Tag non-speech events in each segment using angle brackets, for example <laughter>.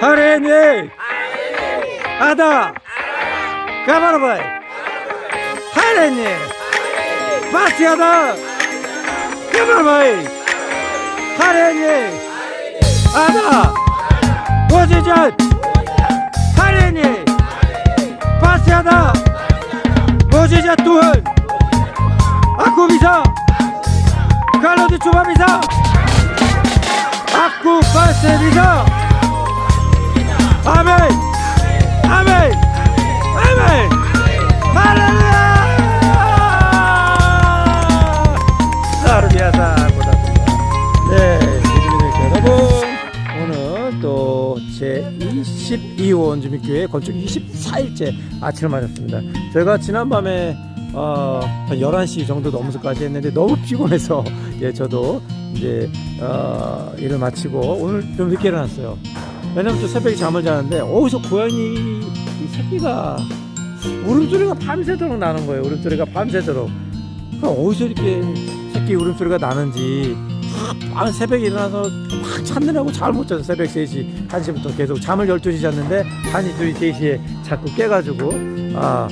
하레니 아다! 가바라바이! 하레니 바티아다! 가바라바이! 하레니 아다! 보지전 하레니 바티아다! 보지자 tuhan aku bisa kalau bisa 아멘 아멘 아멘. 할렐루야! 하루비아사 보답니다. 네 여러분 오늘 또제 22호 주민교회 건축 24일째 아침을 맞았습니다. 저희가 지난밤에 어, 한 11시 정도 넘어서까지 했는데 너무 피곤해서 예 저도 이제 어, 일을 마치고 오늘 좀 늦게 일어났어요 왜냐면 또 새벽에 잠을 자는데 어디서 고양이 이 새끼가 울음소리가 밤새도록 나는 거예요. 울음소리가 밤새도록. 그럼 어디서 이렇게 새끼 울음소리가 나는지 아, 새벽에 일어나서 막 찾느라고 잘 못 자서 새벽 3시, 1시부터 계속 잠을 12시 잤는데 1시, 2시, 3시에 자꾸 깨가지고 아,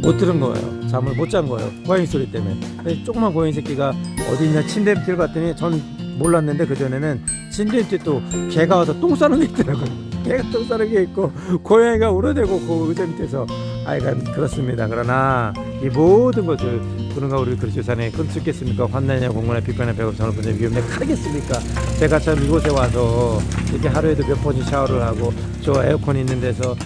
못 들은 거예요. 잠을 못 잔 거예요. 고양이 소리 때문에. 조그만 고양이 새끼가 어디 있냐 침대 밑을 봤더니 전 몰랐는데 그전에는 침대 밑에 또 개가 와서 똥 싸는 게 있더라고요. <laughs> 개가 똥 싸는 게 있고 고양이가 울어대고 그 의자 밑에서 아이가 그렇습니다. 그러나 이 모든 것을 그런가 우리 그리스도산에 끊겠습니까? 환난이나 공간에 비판에 배고 분의 위험에 가겠습니까? 제가 참 이곳에 와서 이렇게 하루에도 몇 번씩 샤워를 하고 저 에어컨 있는 데서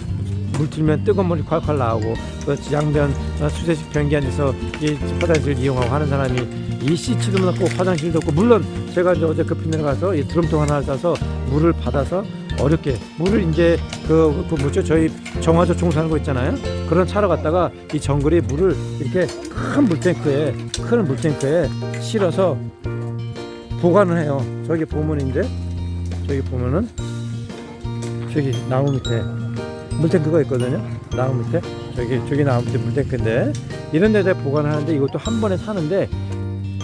물 틀면 뜨거운 물이 콸콸 나오고 그 양변 어, 수세식 변기 안에서 이 화장실 이용하고 하는 사람이 이 씻지도 않고 화장실도 없고 물론 제가 이제 어제 급히 내려가서 이 드럼통 하나를 싸서 물을 받아서 어렵게 물을 이제 그, 그 뭐죠? 저희 정화조 총 사는 거 있잖아요? 그런 차로 갔다가 이 정글에 물을 이렇게 큰 물탱크에 큰 물탱크에 실어서 보관을 해요. 저기 보면 이제 저기 보면은 저기 나무 밑에 물탱크가 있거든요. 나무 밑에 저기 저기 나무 물탱크인데 이런 데다 보관하는데 이것도 한 번에 사는데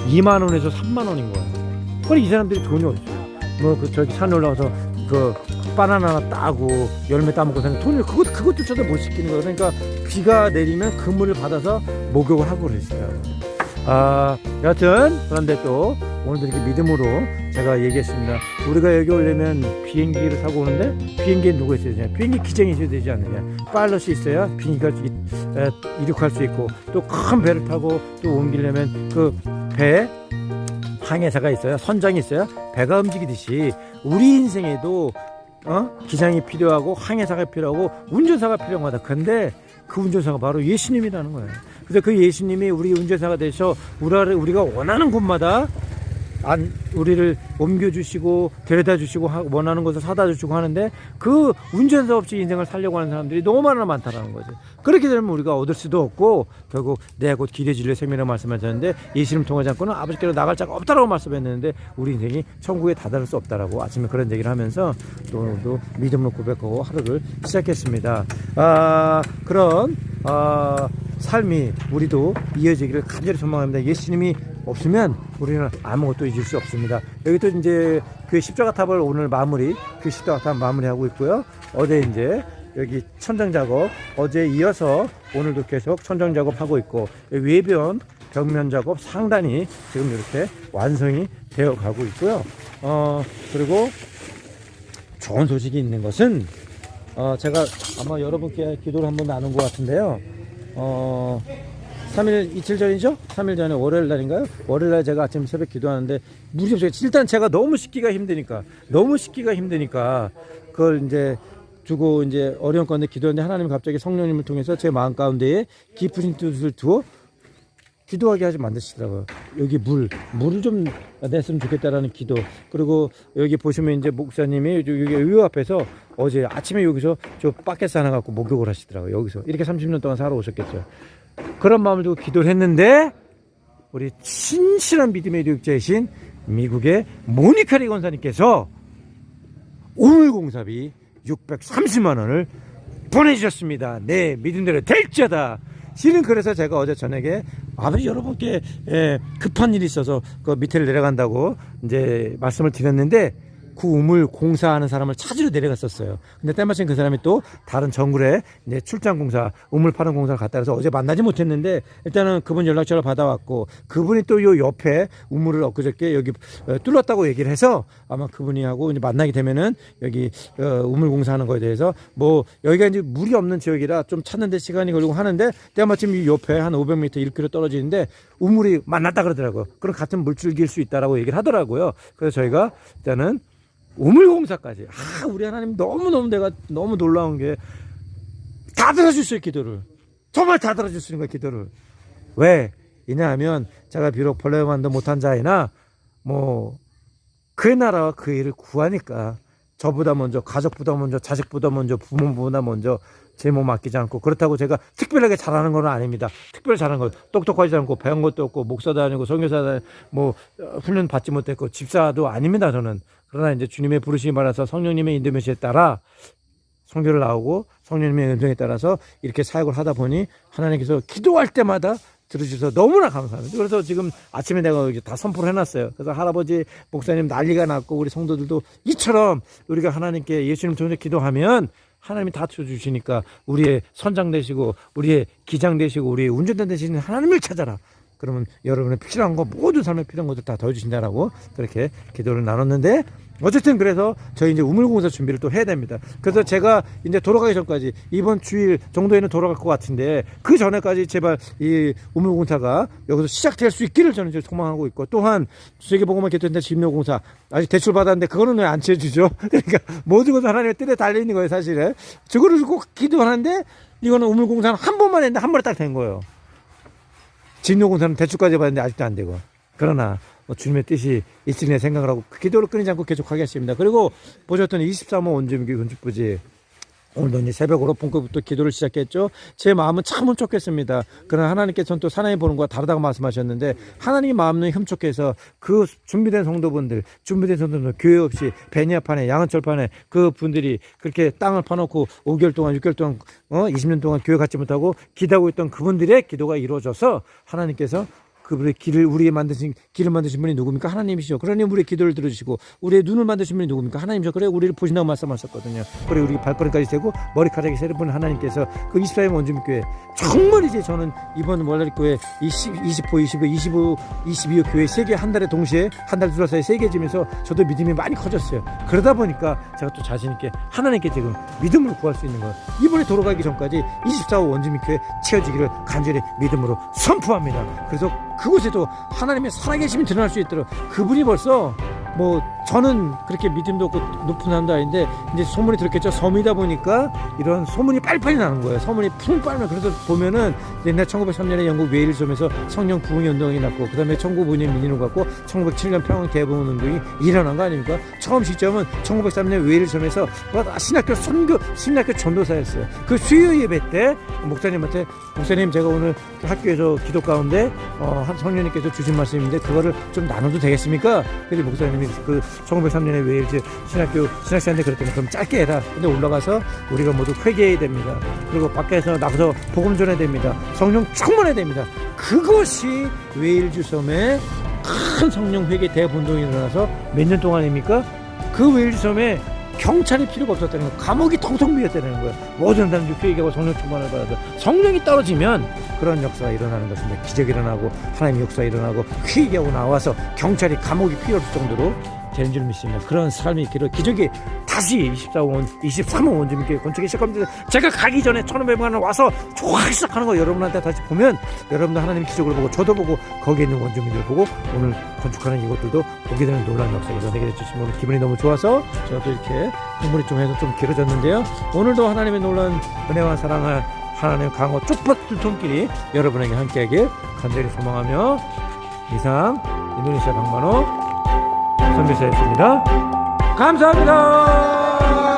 2만 원에서 3만 원인 거예요. 그래 이 사람들이 돈이 없어요. 뭐그 저기 산에 올라가서 그 바나나 하나 따고 열매 따먹고 사는 돈을 그것 그것조차도 못 시키는 거예요. 그러니까 비가 내리면 그 물을 받아서 목욕을 하고 그랬어요. 아 여하튼 그런데 또 오늘도 이렇게 믿음으로 제가 얘기했습니다. 우리가 여기 오려면 비행기를 타고 오는데 비행기에 누가 있어야 되냐? 비행기 기장이 있어야 되지 않느냐? 파일럿이 있어야 비행기가 이륙할 수 있고 또 큰 배를 타고 또 옮기려면 그배 항해사가 있어야 선장이 있어야 배가 움직이듯이 우리 인생에도 어? 기장이 필요하고 항해사가 필요하고 운전사가 필요하다. 근데 그 운전사가 바로 예수님이라는 거예요. 그래서 그 예수님이 우리 운전사가 되셔 우리가 원하는 곳마다 안 우리를 옮겨 주시고 데려다 주시고 하- 원하는 것을 사다 주시고 하는데 그 운전사 없이 인생을 살려고 하는 사람들이 너무 많아 많다라는 거죠. 그렇게 되면 우리가 얻을 수도 없고 결국 내곧 길에 진리의 생명이라고 말씀하셨는데 예수님 통하지 않고는 아버지께로 나갈 자가 없다라고 말씀했는데 우리 인생이 천국에 다다를 수 없다라고 아침에 그런 얘기를 하면서 또 오늘도 믿음으로 고백하고 하루를 시작했습니다. 아 그런 아 삶이 우리도 이어지기를 간절히 소망합니다. 예수님이 없으면 우리는 아무것도 잊을 수 없습니다. 여기 또 이제 그 십자가 탑을 오늘 마무리, 그 십자가 탑 마무리하고 있고요. 어제 이제 여기 천장 작업, 어제 이어서 오늘도 계속 천장 작업하고 있고 외변 벽면 작업 상단이 지금 이렇게 완성이 되어 가고 있고요. 어 그리고 좋은 소식이 있는 것은 어, 제가 아마 여러분께 기도를 한번 나눈 것 같은데요. 어, 3일 이틀 전이죠? 3일 전에 월요일 날인가요? 월요일 날 제가 아침 새벽 기도하는데 물이 없어요. 일단 제가 너무 씻기가 힘드니까 너무 씻기가 힘드니까 그걸 이제 두고 이제 어려운 건데 기도했는데 하나님 갑자기 성령님을 통해서 제 마음 가운데에 깊으신 뜻을 두어 기도하게 하지 만드시더라고요. 여기 물, 물을 좀 냈으면 좋겠다라는 기도. 그리고 여기 보시면 이제 목사님이 여기 의회 앞에서 어제 아침에 여기서 저 바켓 하나 갖고 목욕을 하시더라고요. 여기서. 이렇게 30년 동안 살아오셨겠죠. 그런 마음을 두고 기도를 했는데 우리 신실한 믿음의 교육자이신 미국의 모니카 리 권사님께서 오늘 공사비 630만 원을 보내주셨습니다. 네, 믿음대로 될지어다. 실은 그래서 제가 어제 저녁에 아버지 여러분께 예, 급한 일이 있어서 그 밑에를 내려간다고 이제 말씀을 드렸는데 그 우물 공사하는 사람을 찾으러 내려갔었어요. 근데 때마침 그 사람이 또 다른 정글에 이제 출장 공사, 우물 파는 공사를 갔다 그래서 어제 만나지 못했는데 일단은 그분 연락처를 받아왔고 그분이 또 요 옆에 우물을 엊그저께 여기 어, 뚫었다고 얘기를 해서 아마 그분이 하고 이제 만나게 되면은 여기 어, 우물 공사하는 거에 대해서 뭐 여기가 이제 물이 없는 지역이라 좀 찾는데 시간이 걸리고 하는데 때마침 이 옆에 한 500m, 1km 떨어지는데 우물이 만났다 그러더라고요. 그럼 같은 물줄기일 수 있다라고 얘기를 하더라고요. 그래서 저희가 일단은 우물공사까지. 아, 우리 하나님 너무너무 내가 너무 놀라운 게 다 들어주셨어요, 기도를. 정말 다 들어주시는 거예요, 기도를. 왜? 이냐 하면 제가 비록 벌레만도 못한 자이나 뭐 그 나라와 그 일을 구하니까 저보다 먼저 가족보다 먼저 자식보다 먼저 부모보다 먼저 제 몸 아끼지 않고 그렇다고 제가 특별하게 잘하는 건 아닙니다. 특별 잘하는 거 똑똑하지 않고 배운 것도 없고 목사도 아니고 성교사도 뭐 어, 훈련 받지 못했고 집사도 아닙니다. 저는 그러나 이제 주님의 부르심이 받아서 성령님의 인도메시에 따라 성교를 나오고 성령님의 은정에 따라서 이렇게 사역을 하다 보니 하나님께서 기도할 때마다 들으셔서 너무나 감사합니다. 그래서 지금 아침에 내가 다 선포를 해놨어요. 그래서 할아버지, 목사님 난리가 났고 우리 성도들도 이처럼 우리가 하나님께 예수님 통해 기도하면 하나님이 다 쳐 주시니까 우리의 선장 되시고 우리의 기장 되시고 우리의 운전대 되시는 하나님을 찾아라. 그러면 여러분의 필요한 거 모든 삶에 필요한 것들 다 더해주신다라고 그렇게 기도를 나눴는데 어쨌든 그래서 저희 이제 우물공사 준비를 또 해야 됩니다. 그래서 제가 이제 돌아가기 전까지 이번 주일 정도에는 돌아갈 것 같은데 그 전에까지 제발 이 우물공사가 여기서 시작될 수 있기를 저는 이제 소망하고 있고 또한 세계보고만 개통된 진료공사 아직 대출 받았는데 그거는 왜 안 채워주죠? <laughs> 그러니까 모든 것은 하나님의 뜻에 달려 있는 거예요 사실은. 저거를 꼭 기도하는데 이거는 우물공사는 한 번만 했는데 한 번에 딱 된 거예요. 진료공사는 대출까지 받았는데 아직도 안 되고. 그러나 뭐 주님의 뜻이 있으리라 생각을 하고 그 기도를 끊이지 않고 계속 하겠습니다. 그리고 보셨더니 23호 원주민교 건축부지 오늘도 이제 새벽으로 본격부터 기도를 시작했죠. 제 마음은 참 훔촉했습니다. 그러나 하나님께서는 또 사나이 보는 것과 다르다고 말씀하셨는데 하나님 마음은 훔촉해서 그 준비된 성도분들, 준비된 성도분들 교회 없이 베니아판에 양은철판에 그 분들이 그렇게 땅을 파놓고 5개월 동안 6개월 동안 어 20년 동안 교회 갖지 못하고 기도하고 있던 그분들의 기도가 이루어져서 하나님께서 그분의 길을 우리에 만드신 길을 만드신 분이 누굽니까 하나님이시죠. 그러니 우리의 기도를 들으시고 우리의 눈을 만드신 분이 누굽니까 하나님이죠. 그래 우리를 보신다고 말씀하셨거든요. 그래 우리 발걸음까지 세고 머리카락이 세는 분 하나님께서 그 이스라엘 원주민교회 정말 이제 저는 이번 월라리교회 20, 20호, 25, 25, 22호 교회 세 개 한 달에 동시에 한달 둘러싸여 세개 지면서 저도 믿음이 많이 커졌어요. 그러다 보니까 제가 또 자신 있게 하나님께 지금 믿음을 구할 수 있는 거예요. 이번에 돌아가기 전까지 24호 원주민교회 채워지기를 간절히 믿음으로 선포합니다. 그래서 그곳에도 하나님의 살아계심이 드러날 수 있도록 그분이 벌써 뭐 저는 그렇게 믿음도 없고 높은 사람도 아닌데 이제 소문이 들었겠죠. 섬이다 보니까 이런 소문이 빨리빨리 나는 거예요. 소문이 풍 빨리 나 그래서 보면은 옛날 1903년에 영국 웨일 섬에서 성령 부흥 운동이 났고 그 다음에 1909년 민인호 갔고 1907년 평양 대부흥 운동이 일어난 거 아닙니까? 처음 시점은 1903년 웨일 섬에서 신학교 선교 신학교 전도사였어요. 그 수요 예배 때 목사님한테 목사님 제가 오늘 학교에서 기도 가운데 어, 한 성령님께서 주신 말씀인데 그거를 좀 나눠도 되겠습니까? 그래서 목사님 이 그 1903년에 웨일즈 신학교 신학생한테 그랬더니 그럼 짧게 해라. 근데 올라가서 우리가 모두 회개해야 됩니다. 그리고 밖에서 나가서 복음 전해야 됩니다. 성령 충만해야 됩니다. 그것이 웨일즈 섬에 큰 성령 회개 대분동이 일어나서 몇 년 동안입니까? 그 웨일즈 섬에 경찰이 필요가 없었다는 거예요. 감옥이 텅텅 비었다는 거예요. 모든 사람들이 회개하고 성령 충만을 받아서 성령이 떨어지면 그런 역사가 일어나는 것입니다. 기적이 일어나고 하나님의 역사가 일어나고 회개하고 나와서 경찰이 감옥이 필요 없을 정도로 되는 줄 믿습니다. 그런 삶이 있기를 기적이 다시 24원, 23원 원주민께 건축이 시작합니다. 제가 가기 전에 1500만 와서 좋아 시작하는 거 여러분한테 다시 보면 여러분도 하나님 기적을 보고 저도 보고 거기에 있는 원주민들 보고 오늘 건축하는 이것들도 보게 되는 놀라운 역사가 일어나게 해주시면 오늘 기분이 너무 좋아서 또 이렇게 흥분이 좀 해서 좀 길어졌는데요. 오늘도 하나님의 놀라운 은혜와 사랑을 하나님의 강호 쪽밭들 손길이 여러분에게 함께하길 간절히 소망하며 이상 인도네시아 강만호 전비서였습니다. 감사합니다.